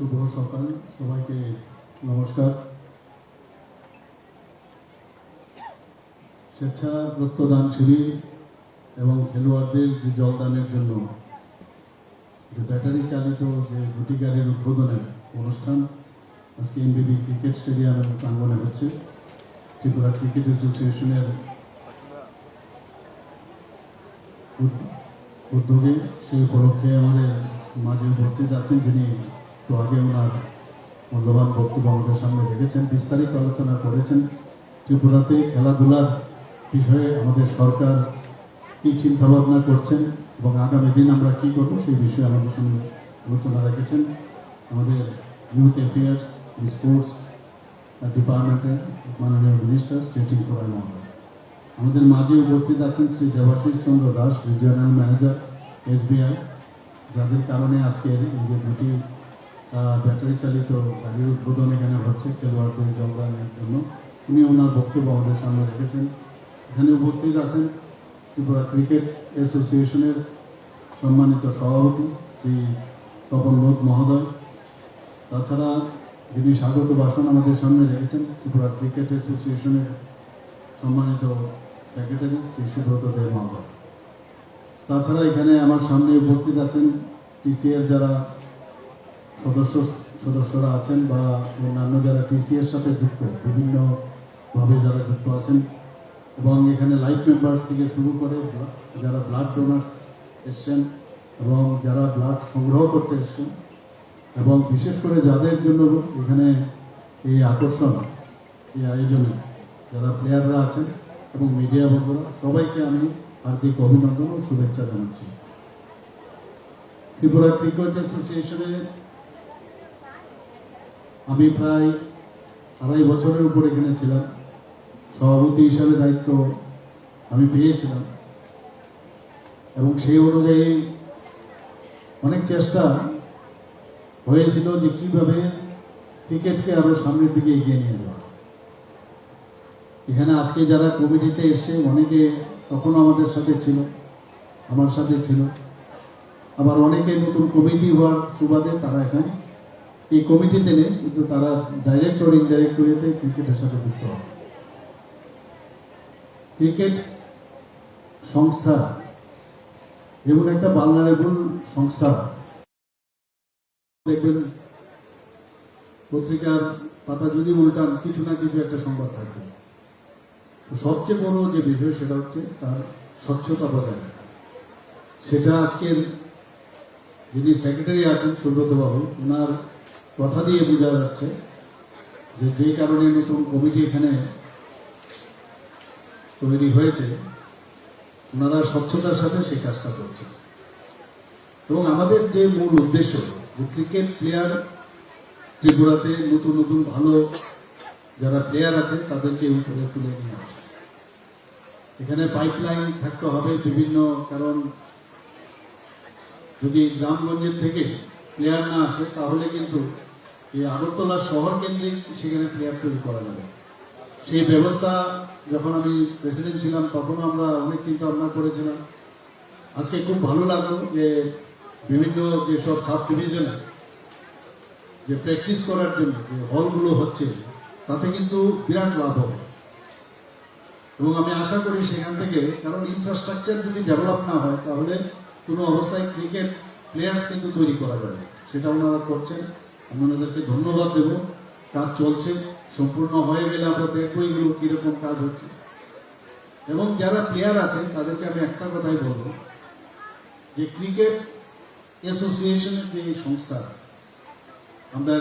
শুভ সকাল, সবাইকে নমস্কার। স্বেচ্ছা রক্তদান শিবির এবং খেলোয়াড়দের যে জলদানের জন্য যে ব্যাটারি চালিত যে দুটি গাড়ির উদ্বোধনের অনুষ্ঠান, আজকে এমবিবি ক্রিকেট স্টেডিয়ামের প্রাঙ্গণে হচ্ছে, ত্রিপুরা ক্রিকেট অ্যাসোসিয়েশনের উদ্যোগে সেই উপলক্ষে আমাদের মাঝে উপস্থিত আছেন যিনি একটু আগে ওনার মূল্যবান বক্তব্য আমাদের সামনে রেখেছেন, বিস্তারিত আলোচনা করেছেন। ত্রিপুরাতে খেলাধুলার বিষয়ে আমাদের সরকার কী চিন্তাভাবনা করছেন এবং আগামী দিন আমরা কী করব সেই বিষয়ে আমাদের সামনে আলোচনা রেখেছেন। আমাদের ইউথ অ্যাফেয়ার্স স্পোর্টস ডিপার্টমেন্টের মাননীয় মিনিস্টার শ্রী ত্রিপুরা মহোদয়। আমাদের মাঝে উপস্থিত আছেন Shri Debashis Chandra Das regional manager SBI যাদের কারণে আজকের এই যে দুটি ব্যাটারি চালিত গাড়ির উদ্বোধন এখানে হচ্ছে খেলোয়াড়দের যোগদানের জন্য। উনি ওনার বক্তব্য আমাদের সামনে রেখেছেন। এখানে উপস্থিত আছেন ত্রিপুরা ক্রিকেট অ্যাসোসিয়েশনের সম্মানিত সভাপতি শ্রী তপন লোক মহোদয়। তাছাড়া যিনি স্বাগত ভাষণ আমাদের সামনে রেখেছেন ত্রিপুরা ক্রিকেট অ্যাসোসিয়েশনের সম্মানিত সেক্রেটারি শ্রী সুব্রত দেব মহোদয়। তাছাড়া এখানে আমার সামনে উপস্থিত আছেন টিসিএর যারা সদস্য সদস্যরা আছেন বা অন্যান্য যারা টিসিএর সাথে যুক্ত, বিভিন্নভাবে যারা যুক্ত আছেন এবং এখানে লাইফ মেম্বার্স থেকে শুরু করে যারা ব্লাড ডোনার্স এসছেন এবং যারা ব্লাড সংগ্রহ করতে এসছেন এবং বিশেষ করে যাদের জন্য এখানে এই আকর্ষণ, এই আয়োজনে যারা প্লেয়াররা আছেন এবং মিডিয়া বন্ধুরা, সবাইকে আমি হার্দিক অভিনন্দন ও শুভেচ্ছা জানাচ্ছি। ত্রিপুরা ক্রিকেট অ্যাসোসিয়েশনে আমি প্রায় আড়াই বছরের উপর এখানে ছিলাম। সভাপতি হিসাবে দায়িত্ব আমি পেয়েছিলাম। এবং সেই অনুযায়ী অনেক চেষ্টা হয়েছিল যে কীভাবে ক্রিকেটকে আরও সামনের দিকে এগিয়ে নিয়ে যাওয়া। এখানে আজকে যারা কমিটিতে এসে অনেকে তখনও আমাদের সাথে ছিল, আমার সাথে ছিল। আবার অনেকে নতুন কমিটি হওয়ার সুবাদে তারা এখানে এই কমিটিতে নেই, কিন্তু তারা ডাইরেক্ট ওর ইনডাইরেক্ট ওয়েতে ক্রিকেটের সাথে যুক্ত হয়। ক্রিকেট সংস্থা এমন একটা বাংলারেবল সংস্থা, দেখবেন পত্রিকার পাতা যদি উল্টান, কিছু না কিছু একটা সংবাদ থাকবে। সবচেয়ে বড় যে বিষয় সেটা হচ্ছে তার স্বচ্ছতা বজায় সেটা আজকের যিনি সেক্রেটারি আছেন সুব্রত বাবু ওনার কথা দিয়ে বোঝা যাচ্ছে যে যে কারণে নতুন কমিটি এখানে তৈরি হয়েছে, ওনারা স্বচ্ছতার সাথে সেই কাজটা করছেন। এবং আমাদের যে মূল উদ্দেশ্য ক্রিকেট প্লেয়ার ত্রিপুরাতে নতুন নতুন ভালো যারা প্লেয়ার আছেন তাদেরকে উপরে তুলে নিয়ে আসে। এখানে পাইপলাইন থাকতে হবে বিভিন্ন কারণ। যদি গ্রামগঞ্জের থেকে প্লেয়ার না আসে, তাহলে কিন্তু এই আগরতলা শহর কেন্দ্রিক সেখানে প্লেয়ার তৈরি করা যাবে। সেই ব্যবস্থা যখন আমি প্রেসিডেন্ট ছিলাম, তখনও আমরা অনেক চিন্তা ভাবনা করেছিলাম। আজকে খুব ভালো লাগল যে বিভিন্ন যেসব সাব ডিভিশনে যে প্র্যাকটিস করার জন্য যে হলগুলো হচ্ছে, তাতে কিন্তু বিরাট লাভ হবে। এবং আমি আশা করি সেখান থেকে কারণ ইনফ্রাস্ট্রাকচার যদি ডেভেলপ না হয়, তাহলে কোনো অবস্থায় ক্রিকেট প্লেয়ার্স কিন্তু তৈরি করা যাবে। সেটা ওনারা করছেন। আমি ওনাদেরকে ধন্যবাদ দেব। কাজ চলছে, সম্পূর্ণ হয়ে গেলে আমরা দেখব এগুলো কীরকম কাজ হচ্ছে। এবং যারা প্লেয়ার আছেন, তাদেরকে আমি একটা কথাই বলব, যে ক্রিকেট অ্যাসোসিয়েশনের যে সংস্থা, আমরা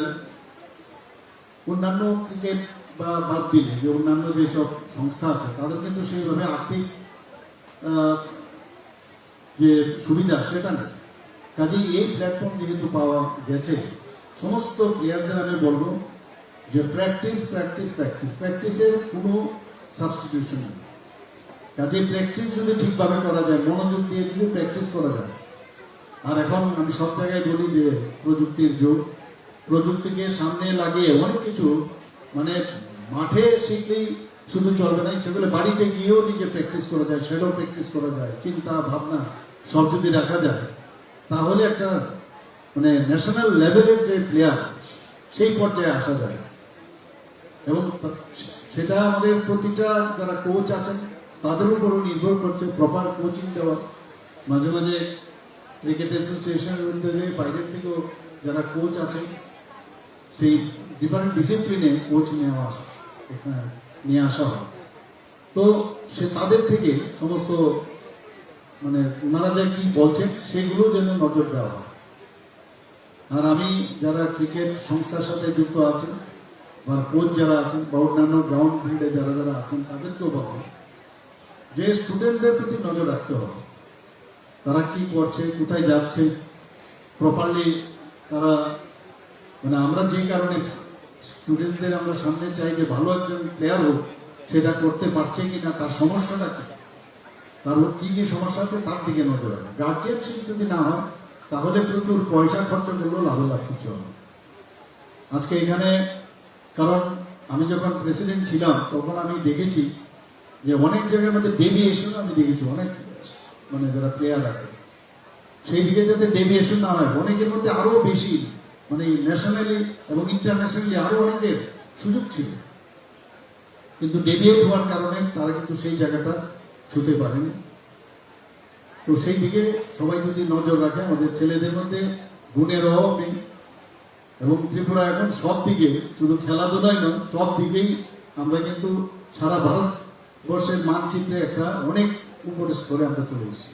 অন্যান্য ক্রিকেট বা বাদ দিলে, যে অন্যান্য যেসব সংস্থা আছে, তাদের কিন্তু সেইভাবে আর্থিক যে সুবিধা, সেটা নেই। কাজেই এই প্ল্যাটফর্ম যেহেতু পাওয়া গেছে, সমস্ত প্লেয়ারদের আমি বলব যে প্র্যাকটিস প্র্যাকটিস প্র্যাকটিস প্র্যাকটিসের কোনো সাবস্টিটিউশন নেই। কাজেই প্র্যাকটিস যদি ঠিকভাবে করা যায়, মনোযোগ দিয়ে যদি প্র্যাকটিস করা যায়। আর এখন আমি সব জায়গায় বলি যে প্রযুক্তির যুগ, প্রযুক্তিকে সামনে লাগিয়ে অনেক কিছু মানে মাঠে শিখলেই শুধু চলবে না সেগুলো বাড়িতে গিয়েও নিজে প্র্যাকটিস করা যায়, সেটাও প্র্যাকটিস করা যায়, চিন্তা, ভাবনা সব যদি রাখা যায় তাহলে একটা মানে ন্যাশনাল লেভেলের যে প্লেয়ার সেই পর্যায়ে আসা যায়। এবং সেটা আমাদের প্রতিটা যারা কোচ আছেন, তাদের উপরও নির্ভর করছে প্রপার কোচিং দেওয়া। মাঝে মাঝে ক্রিকেট অ্যাসোসিয়েশনের উদ্যোগে বাইরের থেকেও যারা কোচ আছেন, সেই ডিফারেন্ট ডিসিপ্লিনে কোচ নেওয়া আসা এখানে নিয়ে আসা হয়। তো সে তাদের থেকে সমস্ত মানে ওনারা যা কি বলছেন, সেগুলো যেন নজর দেওয়া হয়। আর আমি যারা ক্রিকেট সংস্থার সাথে যুক্ত আছেন, বা কোচ যারা আছেন, বা অন্যান্য গ্রাউন্ড ফিল্ডে যারা যারা আছেন, তাদেরকেও বলব যে স্টুডেন্টদের প্রতি নজর রাখতে হবে। তারা কি করছে, কোথায় যাচ্ছে প্রপারলি তারা মানে আমরা যে কারণে স্টুডেন্টদের আমরা সামনে চাই যে ভালো একজন প্লেয়ার হোক, সেটা করতে পারছে কিনা, তার সমস্যাটা কি? তার কি কি সমস্যা আছে তার দিকে নজর রাখে। গার্জিয়ানশিপ যদি না হয়, তাহলে প্রচুর পয়সা খরচ করলেও লাভবান কিছু হবে আজকে এখানে, কারণ আমি যখন প্রেসিডেন্ট ছিলাম, তখন আমি দেখেছি যে অনেক জায়গার মধ্যে ডেভিয়েশন আমি দেখেছি, অনেক মানে যারা প্লেয়ার আছে। সেই দিকে যাতে ডেভিয়েশন না হয়, অনেকের মধ্যে আরও বেশি মানে ন্যাশনালি এবং ইন্টারন্যাশনালি আরও অনেকের সুযোগ ছিল। কিন্তু ডেভিয়েট হওয়ার কারণে তারা কিন্তু সেই জায়গাটা ছুতে পারেনি। তো সেই দিকে সবাই যদি নজর রাখে, আমাদের ছেলেদের মধ্যে গুণের অভাব নেই এবং ত্রিপুরা এখন সব দিকে শুধু খেলাধুলায় নয়, সব দিকেই আমরা কিন্তু সারা ভারতবর্ষের মানচিত্রে একটা অনেক উপরের স্তরে আমরা চলে এসেছি।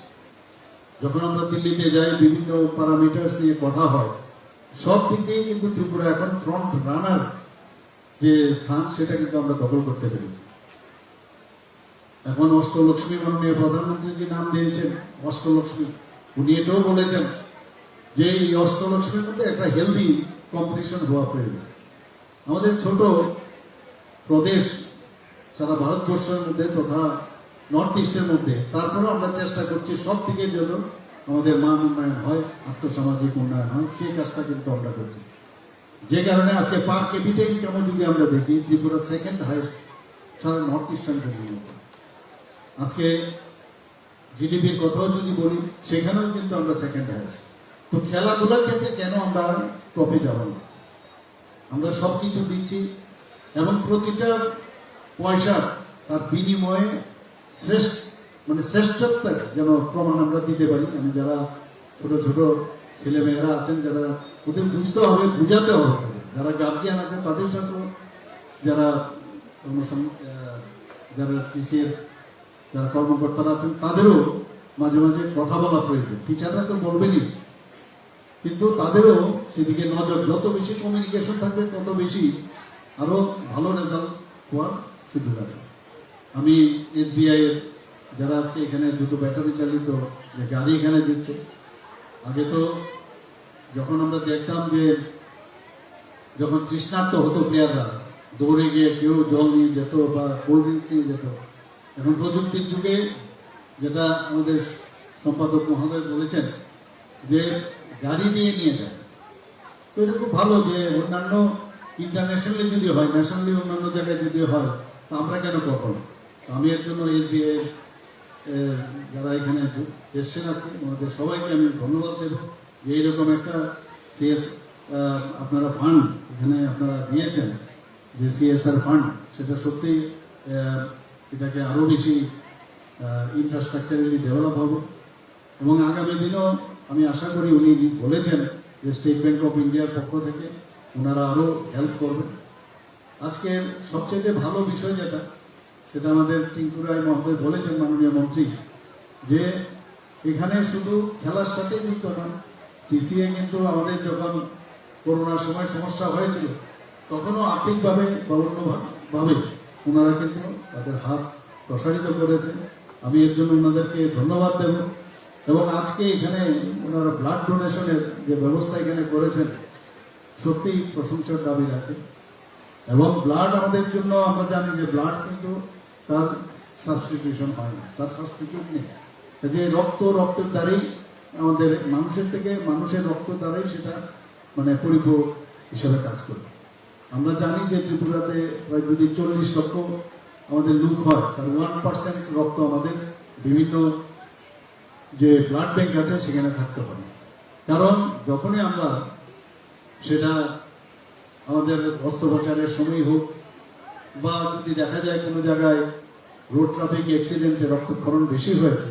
যখন আমরা দিল্লিতে যাই, বিভিন্ন প্যারামিটার্স নিয়ে কথা হয়, সব দিক দিয়ে কিন্তু ত্রিপুরা এখন ফ্রন্ট রানার যে স্থান, সেটা কিন্তু আমরা দখল করতে পেরেছি। এখন অষ্টলক্ষ্মী মাননীয় প্রধানমন্ত্রী যে নাম দিয়েছেন অষ্টলক্ষ্মী উনি এটাও বলেছেন যে এই অষ্টলক্ষ্মীর মধ্যে একটা হেলদি কম্পিটিশন হওয়া প্রয়োজন। আমাদের ছোট প্রদেশ সারা ভারতবর্ষের মধ্যে তথা নর্থ ইস্টের মধ্যে, তারপরেও আমরা চেষ্টা করছি সব দিকে যেন আমাদের মান উন্নয়ন হয় আত্মসামাজিক উন্নয়ন হয়, সেই কাজটা কিন্তু আমরা করছি। যে কারণে আজকে পার ক্যাপিটা ইনকামও যদি আমরা দেখি ত্রিপুরা সেকেন্ড হাইস্ট সারা নর্থ ইস্টার্ন আজকে জিডিপির কথাও যদি বলি, সেখানেও কিন্তু আমরা সেকেন্ড হাইস্ট তো খেলাধুলার ক্ষেত্রে কেন আমরা টপে যাব না? আমরা সব কিছু দিচ্ছি, এবং প্রতিটা পয়সা তার বিনিময়ে শ্রেষ্ঠ মানে শ্রেষ্ঠত্বের যেন প্রমাণ আমরা দিতে পারি। আমি যারা ছোট ছোট ছেলে মেয়েরা আছেন, যারা ওদের বুঝতে হবে বুঝাতে হবে। যারা গার্জিয়ান আছে, তাদের সাথেও যারা যারা টিসিএর যারা কর্মকর্তারা আছেন, তাদেরও মাঝে মাঝে কথা বলা প্রয়োজন। টিচাররা তো বলবেনই। কিন্তু তাদেরও সেদিকে নজর। যত বেশি কমিউনিকেশন থাকবে, তত বেশি আরও ভালো রেজাল্ট হওয়ার সুযোগ আছে। আমি এসবিআই এর যারা আজকে এখানে দুটো ব্যাটারি চালিত যে গাড়ি এখানে দিচ্ছে, আগে তো যখন আমরা দেখতাম যে যখন তৃষ্ণার্ত হতো প্লেয়াররা দৌড়ে গিয়ে কেউ জল নিয়ে যেত বা কোল্ড ড্রিঙ্কস নিয়ে যেত এখন প্রযুক্তির যুগে যেটা আমাদের সম্পাদক মহোদয় বলেছেন যে গাড়ি দিয়ে নিয়ে যায় তো এটা খুব ভালো যে অন্যান্য ইন্টারন্যাশনালি যদি হয় ন্যাশনালি অন্যান্য জায়গায় যদি হয়, তা আমরা কেন করব আমি এর জন্য এসবিআই যারা এখানে এসছেন আজকে, ওনাদের সবাইকে আমি ধন্যবাদ দেব যে এইরকম একটা সিএস আপনারা ফান্ড এখানে আপনারা দিয়েছেন, যে সিএসআর ফান্ড সেটা সত্যি এটাকে আরও বেশি ইনফ্রাস্ট্রাকচারালি ডেভেলপ হবে। এবং আগামী দিনেও আমি আশা করি উনি বলেছেন যে স্টেট ব্যাংক অফ ইন্ডিয়ার পক্ষ থেকে ওনারা আরও হেল্প করবেন। আজকে সবচেয়ে ভালো বিষয় যেটা, সেটা আমাদের টিঙ্কু রায় মহোদয় বলেছেন মাননীয় মন্ত্রী, যে এখানে শুধু খেলার সাথে যুক্ত নয় টিসিএ কিন্তু আমাদের যখন করোনার সময় সমস্যা হয়েছিল, তখনও আর্থিকভাবে বা অন্যভাবে ওনারা কিন্তু তাদের হাত প্রসারিত করেছেন আমি এর জন্য ওনাদেরকে ধন্যবাদ দেব। এবং আজকে এখানে ওনারা ব্লাড ডোনেশনের যে ব্যবস্থা এখানে করেছেন, সত্যিই প্রশংসার দাবি রাখে। এবং ব্লাড আমাদের জন্য, আমরা জানি যে ব্লাড কিন্তু তার সাবস্টিটিউশন হয় না, তার সাবস্টিটিউট নেই। যে রক্ত, রক্তের দ্বারাই আমাদের মানুষের থেকে মানুষের রক্ত দ্বারাই সেটা মানে পরিপূরক হিসাবে কাজ করবে। আমরা জানি যে ত্রিপুরাতে প্রায় যদি চল্লিশ লক্ষ আমাদের লোক হয়, তার ওয়ান পার্সেন্ট রক্ত আমাদের। বিভিন্ন যে ব্লাড ব্যাংক আছে, সেখানে থাকতে পারে কারণ যখনই আমরা সেটা আমাদের অস্ত্রোপচারের সময় হোক বা যদি দেখা যায় কোনো জায়গায় রোড ট্রাফিক অ্যাক্সিডেন্টে রক্তক্ষরণ বেশি হয়েছে,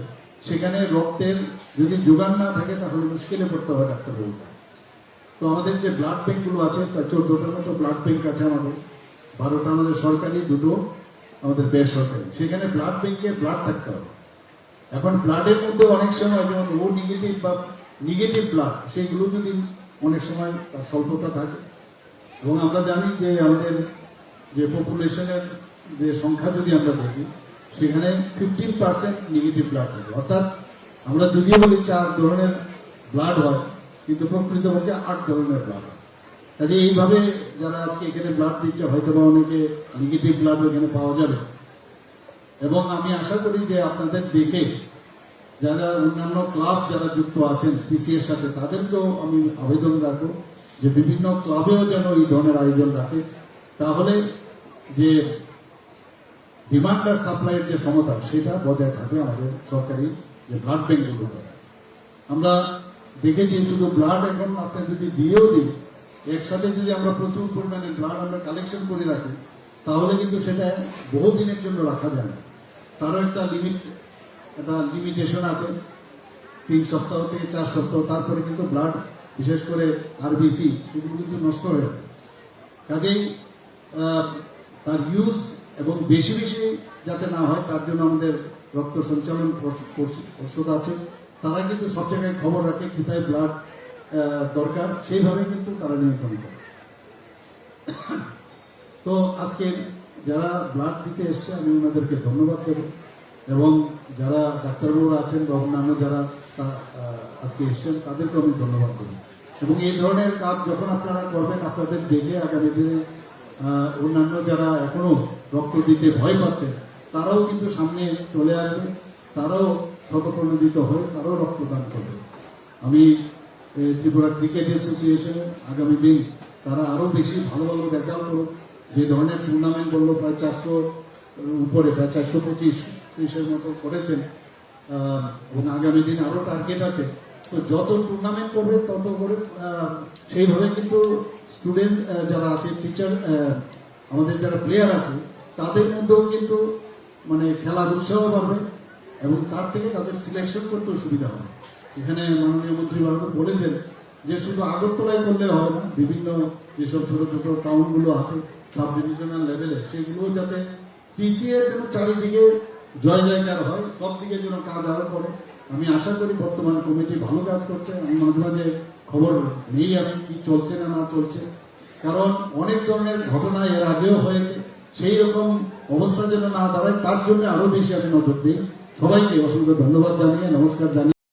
সেখানে রক্তের যদি যোগান না থাকে, তাহলে মুশকিলে পড়তে হয় ডাক্তারবাবুকে। তো আমাদের যে ব্লাড ব্যাঙ্কগুলো আছে প্রায় চোদ্দটার মতো ব্লাড ব্যাঙ্ক আছে আমাদের। বারোটা আমাদের সরকারি, দুটো আমাদের বেসরকারি। সেখানে ব্লাড ব্যাঙ্কে ব্লাড থাকতে হবে। এখন ব্লাডের মধ্যে অনেক সময় যেমন ও নেগেটিভ বা নেগেটিভ ব্লাড সেইগুলো যদি অনেক সময় স্বল্পতা থাকে। এবং আমরা জানি যে আমাদের যে পপুলেশনের যে সংখ্যা যদি আমরা দেখি, সেখানে ফিফটিন পার্সেন্ট নেগেটিভ ব্লাড থাকে। অর্থাৎ আমরা যদিও বলি চার ধরনের ব্লাড হয় কিন্তু প্রকৃতপক্ষে আট ধরনের ব্লাড কাজে এইভাবে যারা আজকে এখানে ব্লাড দিচ্ছে হয়তো বা অনেকে নেগেটিভ ব্লাড এখানে পাওয়া যাবে। এবং আমি আশা করি যে আপনাদের দেখে যারা অন্যান্য ক্লাব যারা যুক্ত আছেন টিসি এর সাথে, তাদেরকেও আমি আবেদন রাখব যে বিভিন্ন ক্লাবেও যেন এই ধরনের আয়োজন রাখে। তাহলে যে ডিমান্ড আর সাপ্লাইয়ের যে সমতা, সেটা বজায় থাকবে আমাদের সরকারি যে ব্লাড ব্যাঙ্কগুলো আমরা দেখেছি শুধু ব্লাড এখন আপনি যদি দিয়েও দিই, একসাথে যদি আমরা প্রচুর পরিমাণে ব্লাড আমরা কালেকশন করে রাখি, তাহলে কিন্তু সেটা বহুদিনের জন্য রাখা যায় না। তারও একটা লিমিট একটা লিমিটেশন আছে, তিন সপ্তাহ থেকে চার সপ্তাহ, তারপরে কিন্তু ব্লাড বিশেষ করে আরবিসি সেগুলো কিন্তু নষ্ট হয়ে যায়। কাজেই তার ইউজ এবং বেশি বেশি যাতে না হয়, তার জন্য আমাদের রক্ত সঞ্চালন পর্ষ- পর্ষ- পর্ষদ আছে। তারা কিন্তু সব জায়গায় খবর রাখে, কোথায় ব্লাড দরকার, সেইভাবে কিন্তু তারা নিয়ন্ত্রণ করে। তো আজকে যারা ব্লাড দিতে এসছে, আমি ওনাদেরকে ধন্যবাদ দেব। এবং যারা ডাক্তারবাবুরা আছেন বা অন্যান্য যারা আজকে এসছেন তাদেরকে আমি ধন্যবাদ দেব। এবং এই ধরনের কাজ যখন আপনারা করবেন, আপনাদের দেখে আগামী দিনে অন্যান্য যারা এখনও রক্ত দিতে ভয় পাচ্ছেন, তারাও কিন্তু সামনে চলে আসবে। তারাও শতপ্রণোদিত হয়ে তারাও রক্তদান করবে। আমি ত্রিপুরা ক্রিকেট অ্যাসোসিয়েশনের আগামী দিন তারা আরও বেশি ভালো ভালো রেজাল্ট করুক। যে ধরনের টুর্নামেন্ট করল প্রায় চারশো উপরে, প্রায় চারশো পঁচিশ, ত্রিশের মতো করেছেন। এবং আগামী দিন আরও টার্গেট আছে। তো যত টুর্নামেন্ট করবে, তত করে সেইভাবে কিন্তু স্টুডেন্ট যারা আছে টিচার আমাদের যারা প্লেয়ার আছে, তাদের মধ্যেও কিন্তু মানে খেলার উৎসাহ বাড়বে। এবং তার থেকে তাদের সিলেকশন করতেও সুবিধা হবে। এখানে মাননীয় মন্ত্রী বাবু বলেছেন যে শুধু আগরতলায় করলে হবে না, বিভিন্ন যেসব ছোট ছোট টাউনগুলো আছে সাব ডিভিশনাল লেভেলে সেগুলো যাতে টিসিএ যেন চারিদিকে জয় জয়কার হয়, সব দিকে যেন কাজ আরও করে। আমি আশা করি বর্তমান কমিটি ভালো কাজ করছে। আমি মাঝে মাঝে খবর নেই আমি কি চলছে না না চলছে। কারণ অনেক ধরনের ঘটনা এর আগেও হয়েছে। সেই রকম অবস্থা যেন না দাঁড়ায়, তার জন্য আরও বেশি আমি নজর দিই। সবাইকে অসংখ্য ধন্যবাদ জানিয়ে নমস্কার জানিয়ে